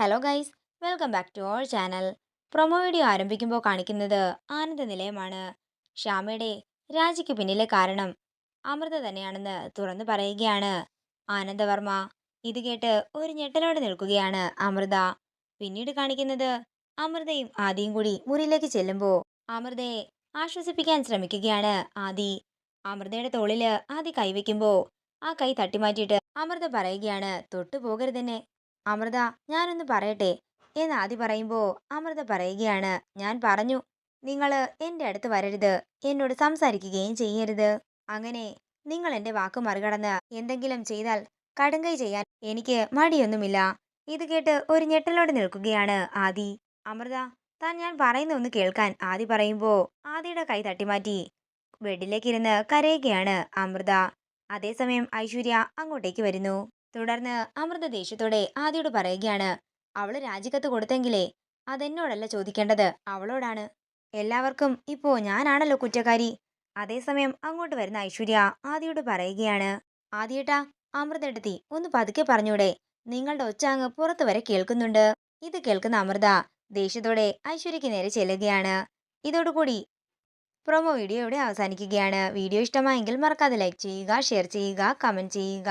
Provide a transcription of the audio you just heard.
Hello guys welcome back to our channel promo video ആരംഭിക്കുമ്പോൾ കാണിക്കുന്നത് ആനന്ദ നിലയമാണ്. ഷ്യാമയുടെ രാജിക്ക് പിന്നിലെ കാരണം അമൃത തന്നെയാണെന്ന് തുറന്നു പറയുകയാണ് ആനന്ദവർമ്മ ഇത് കേട്ട് ഒരു ഞെട്ടലോടെ നിൽക്കുകയാണ് അമൃത. പിന്നീട് കാണിക്കുന്നത് അമൃതയും ആദിയും കൂടി മുറിയിലേക്ക് ചെല്ലുമ്പോൾ അമൃതയെ ആശ്വസിപ്പിക്കാൻ ശ്രമിക്കുകയാണ് ആദി. അമൃതയുടെ തോളിൽ ആദി കൈവയ്ക്കുമ്പോൾ ആ കൈ തട്ടിമാറ്റിയിട്ട് അമൃത പറയുകയാണ് തൊട്ടു പോകരുതെന്നെ അമൃത ഞാനൊന്ന് പറയട്ടെ? എന്ന് ആദി പറയുമ്പോൾ അമൃത പറയുകയാണ്. ഞാൻ പറഞ്ഞു നിങ്ങൾ എന്റെ അടുത്ത് വരരുത്. എന്നോട് സംസാരിക്കുകയും ചെയ്യരുത്. അങ്ങനെ നിങ്ങൾ എന്റെ വാക്ക് മറികടന്ന് എന്തെങ്കിലും ചെയ്താൽ കടുങ്കൈ ചെയ്യാൻ എനിക്ക് മടിയൊന്നുമില്ല ഇത് കേട്ട് ഒരു ഞെട്ടലോടെ നിൽക്കുകയാണ് ആദി. അമൃത താൻ ഞാൻ പറയുന്ന ഒന്ന് കേൾക്കാൻ ആദി പറയുമ്പോൾ ആദിയുടെ കൈ തട്ടിമാറ്റി ബെഡിലേക്കിരുന്ന് കരയുകയാണ് അമൃത. അതേസമയം ഐശ്വര്യ അങ്ങോട്ടേക്ക് വരുന്നു. തുടർന്ന് അമൃത ദേഷ്യത്തോടെ ആദിയോട് പറയുകയാണ് അവൾ രാജിക്കത്ത് കൊടുത്തെങ്കിലേ അതെന്നോടല്ല ചോദിക്കേണ്ടത്? അവളോടാണ്. എല്ലാവർക്കും ഇപ്പോ ഞാനാണല്ലോ കുറ്റക്കാരി. അതേസമയം അങ്ങോട്ട് വരുന്ന ഐശ്വര്യ ആദിയോട് പറയുകയാണ് ആദിയേട്ടാ അമൃതെടുത്തി ഒന്ന് പതുക്കെ പറഞ്ഞൂടെ. നിങ്ങളുടെ ഒച്ച അങ്ങ് പുറത്തു വരെ കേൾക്കുന്നുണ്ട്. ഇത് കേൾക്കുന്ന അമൃത ദേഷ്യത്തോടെ ഐശ്വര്യയ്ക്ക് നേരെ ചെല്ലുകയാണ്. ഇതോടുകൂടി പ്രൊമോ വീഡിയോ അവസാനിക്കുകയാണ്. വീഡിയോ ഇഷ്ടമായെങ്കിൽ മറക്കാതെ ലൈക്ക് ചെയ്യുക ഷെയർ ചെയ്യുക കമന്റ് ചെയ്യുക.